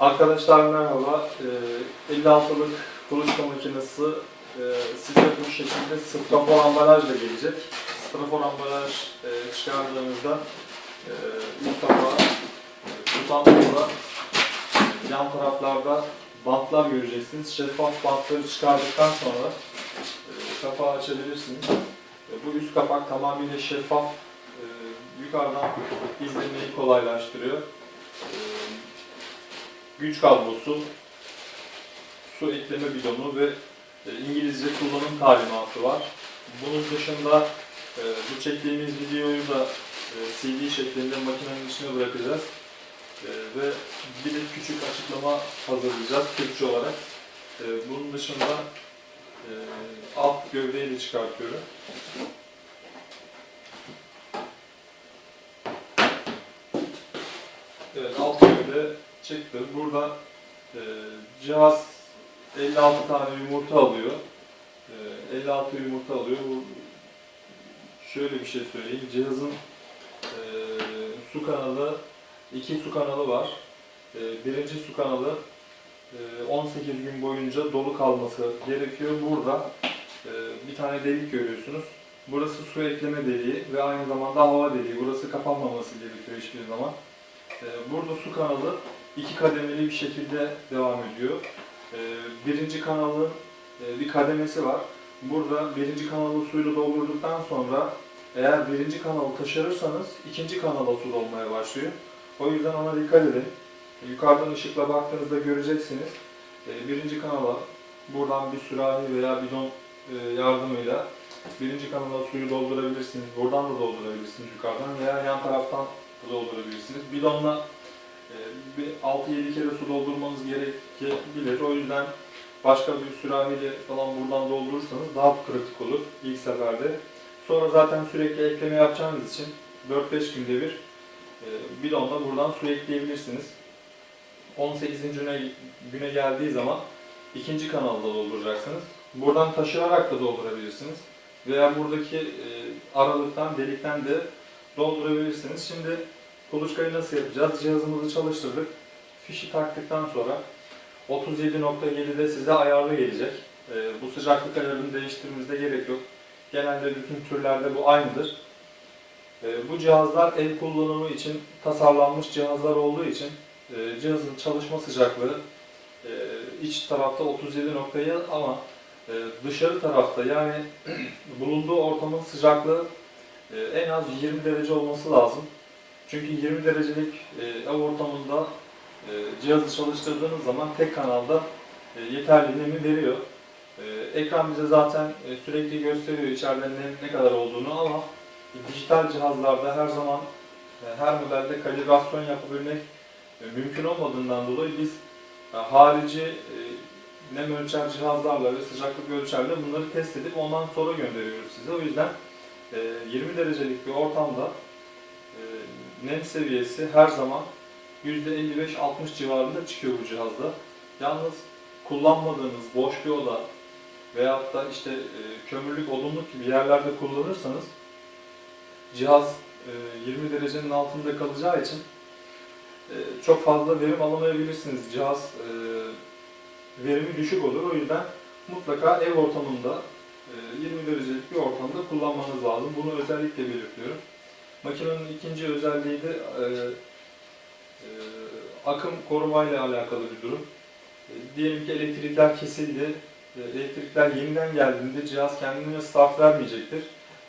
Arkadaşlar merhaba. Ee, 56'lık kuluçka makinesi e, size bu şekilde strafor ambalajla gelecek. Strafor ambalaj e, çıkardığımızda e, kapağı e, tutamızda e, yan taraflarda bantlar göreceksiniz. Şeffaf bantları çıkardıktan sonra e, kapağı açabilirsiniz. E, bu üst kapak tamamıyla şeffaf. E, yukarıdan izlemeyi kolaylaştırıyor. E, güç kablosu, su ekleme bidonu ve e, İngilizce kullanım talimatı var. Bunun dışında e, bu çektiğimiz videoyu da e, CD şeklinde makinenin içine bırakacağız. Ve bir de küçük açıklama hazırlayacağız Türkçe olarak. Bunun dışında alt gövdeyi de çıkartıyorum. Çıktı. Burada e, cihaz 56 tane yumurta alıyor. E, 56 yumurta alıyor. Bu şöyle bir şey söyleyeyim. Cihazın e, su kanalı, iki su kanalı var. E, birinci su kanalı e, 18 gün boyunca dolu kalması gerekiyor. Burada e, bir tane delik görüyorsunuz. Burası su ekleme deliği ve aynı zamanda hava deliği. Burası kapanmaması gerekiyor hiçbir zaman. E, burada su kanalı iki kademeli bir şekilde devam ediyor. Ee, birinci kanalın e, bir kademesi var. Burada birinci kanalı suyla doldurduktan sonra eğer birinci kanalı taşırırsanız ikinci kanala su dolmaya başlıyor. O yüzden ona dikkat edin. Yukarıdan ışıkla baktığınızda göreceksiniz. Ee, Birinci kanala buradan bir sürahi veya bidon e, yardımıyla birinci kanala suyu doldurabilirsiniz. Buradan da doldurabilirsiniz yukarıdan veya yan taraftan doldurabilirsiniz. Bidonla 6-7 kere su doldurmanız gerekebilir. O yüzden başka bir sürahiyle falan buradan doldurursanız daha kritik olur ilk seferde. Sonra zaten sürekli ekleme yapacağınız için 4-5 günde bir e, bidonla buradan su ekleyebilirsiniz. 18. güne, güne geldiği zaman ikinci kanalda dolduracaksınız. Buradan taşırarak da doldurabilirsiniz. Veya buradaki e, aralıktan, delikten de doldurabilirsiniz. Şimdi Kuluçkayı nasıl yapacağız? Cihazımızı çalıştırdık. Fişi taktıktan sonra 37.7'de size ayarlı gelecek. Ee, bu sıcaklık ayarını değiştirmemize gerek yok. Genelde bütün türlerde bu aynıdır. Ee, bu cihazlar el kullanımı için tasarlanmış cihazlar olduğu için e, cihazın çalışma sıcaklığı e, iç tarafta 37.7 ama e, dışarı tarafta yani bulunduğu ortamın sıcaklığı en az 20 derece olması lazım. Çünkü 20 derecelik e, ev ortamında e, cihazı çalıştırdığınız zaman tek kanalda e, yeterli nemi veriyor. Ekran bize zaten sürekli gösteriyor içeride ne, ne kadar olduğunu ama dijital cihazlarda her zaman her modelde kalibrasyon yapabilmek mümkün olmadığından dolayı biz harici nem ölçer cihazlarla ve sıcaklık ölçerle bunları test edip ondan sonra gönderiyoruz size. O yüzden e, 20 derecelik bir ortamda e, nem seviyesi her zaman %55-60 civarında çıkıyor bu cihazda. Yalnız kullanmadığınız boş bir oda veyahut da işte e, kömürlük, odunluk gibi yerlerde kullanırsanız cihaz e, 20 derecenin altında kalacağı için e, çok fazla verim alamayabilirsiniz. Cihaz e, verimi düşük olur. O yüzden mutlaka ev ortamında e, 20 derecelik bir ortamda kullanmanız lazım. Bunu özellikle belirtiyorum. Makinenin ikinci özelliği de e, e, akım korumayla alakalı bir durum. E, diyelim ki elektrikler kesildi, e, elektrikler yeniden geldiğinde cihaz kendine start vermeyecektir.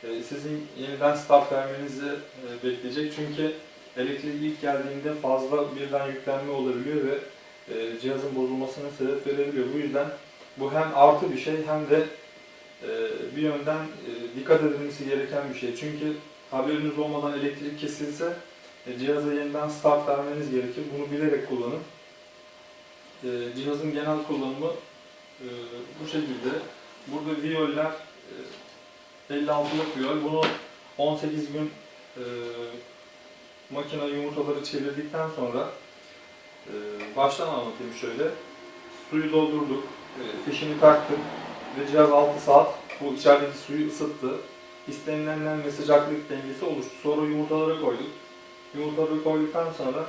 E, sizin yeniden start vermenizi e, bekleyecek çünkü elektrik ilk geldiğinde fazla birden yüklenme olabiliyor ve e, cihazın bozulmasına sebep verebiliyor. Bu yüzden bu hem artı bir şey hem de e, bir yönden e, dikkat edilmesi gereken bir şey. Çünkü haberiniz olmadan elektrik kesilse e, cihaza yeniden start vermeniz gerekir. Bunu bilerek kullanın. E, cihazın genel kullanımı e, bu şekilde. Burada viyoller e, 56'lık viyol. Bunu 18 gün e, makine yumurtaları çevirdikten sonra e, baştan anlatayım şöyle. Suyu doldurduk, e, fişini taktık ve cihaz 6 saat bu içerideki suyu ısıttı istenilen nem ve sıcaklık dengesi oluştu. Sonra yumurtaları koyduk. Yumurtaları koyduktan sonra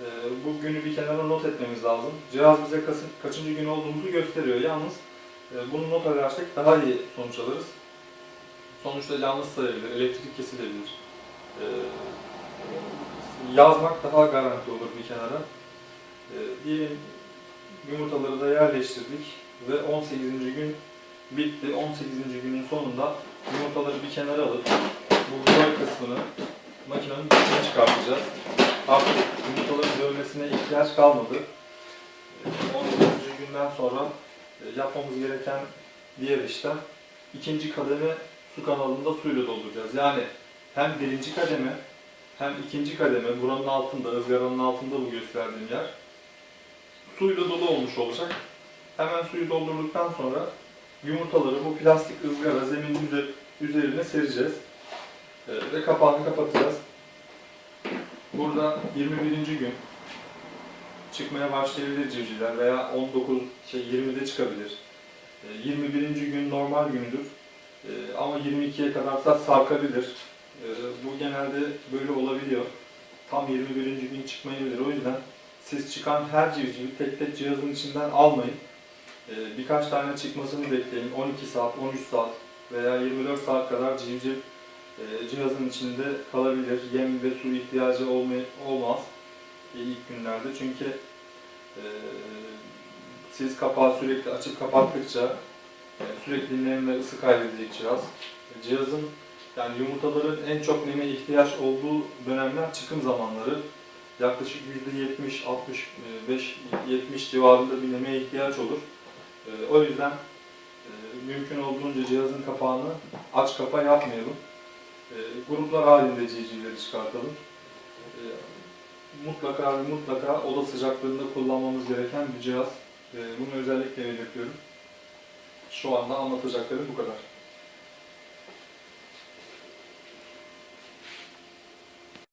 Ee, bu günü bir kenara not etmemiz lazım. Cihaz bize kasın, kaçıncı gün olduğumuzu gösteriyor. Yalnız e, bunu not edersek daha iyi sonuç alırız. Sonuçta yalnız sayabilir, elektrik kesilebilir. Ee, yazmak daha garanti olur bir kenara. Ee, diyelim yumurtaları da yerleştirdik ve 18. gün bitti. 18. günün sonunda yumurtaları bir kenara alıp bu boy kısmını makinenin dışına çıkartacağız. Artık yumurtaların dövmesine ihtiyaç kalmadı. Ee, 18. günden sonra e, yapmamız gereken diğer işlem ikinci kademe su kanalında suyla dolduracağız. Yani hem birinci kademe hem ikinci kademe buranın altında, ızgaranın altında bu gösterdiğim yer suyla dolu olmuş olacak. Hemen suyu doldurduktan sonra yumurtaları bu plastik ızgara zeminin üze- üzerine sereceğiz. Ee, ve kapağını kapatacağız. Burada 21. gün çıkmaya başlayabilir civcivler veya 19 şey 20'de çıkabilir. Ee, 21. gün normal gündür. Ee, ama 22'ye kadar da sarkabilir. Ee, bu genelde böyle olabiliyor. Tam 21. gün çıkmayabilir. O yüzden siz çıkan her civcivi tek tek cihazın içinden almayın. Ee, birkaç tane çıkmasını bekleyin. 12 saat, 13 saat veya 24 saat kadar civciv e, cihazın içinde kalabilir. Yem ve su ihtiyacı olmaz e, ilk günlerde. Çünkü e, siz kapağı sürekli açıp kapattıkça sürekli nem ve ısı kaybedecek cihaz. Cihazın yani yumurtaların en çok neme ihtiyaç olduğu dönemler çıkım zamanları. Yaklaşık %70, 65, 70 civarında bir nemeye ihtiyaç olur. E, o yüzden e, mümkün olduğunca cihazın kapağını aç kapa yapmayalım. E, gruplar halinde civcivleri çıkartalım. E, mutlaka mutlaka oda sıcaklığında kullanmamız gereken bir cihaz. Bunu özellikle belirtiyorum. Şu anda anlatacaklarım bu kadar.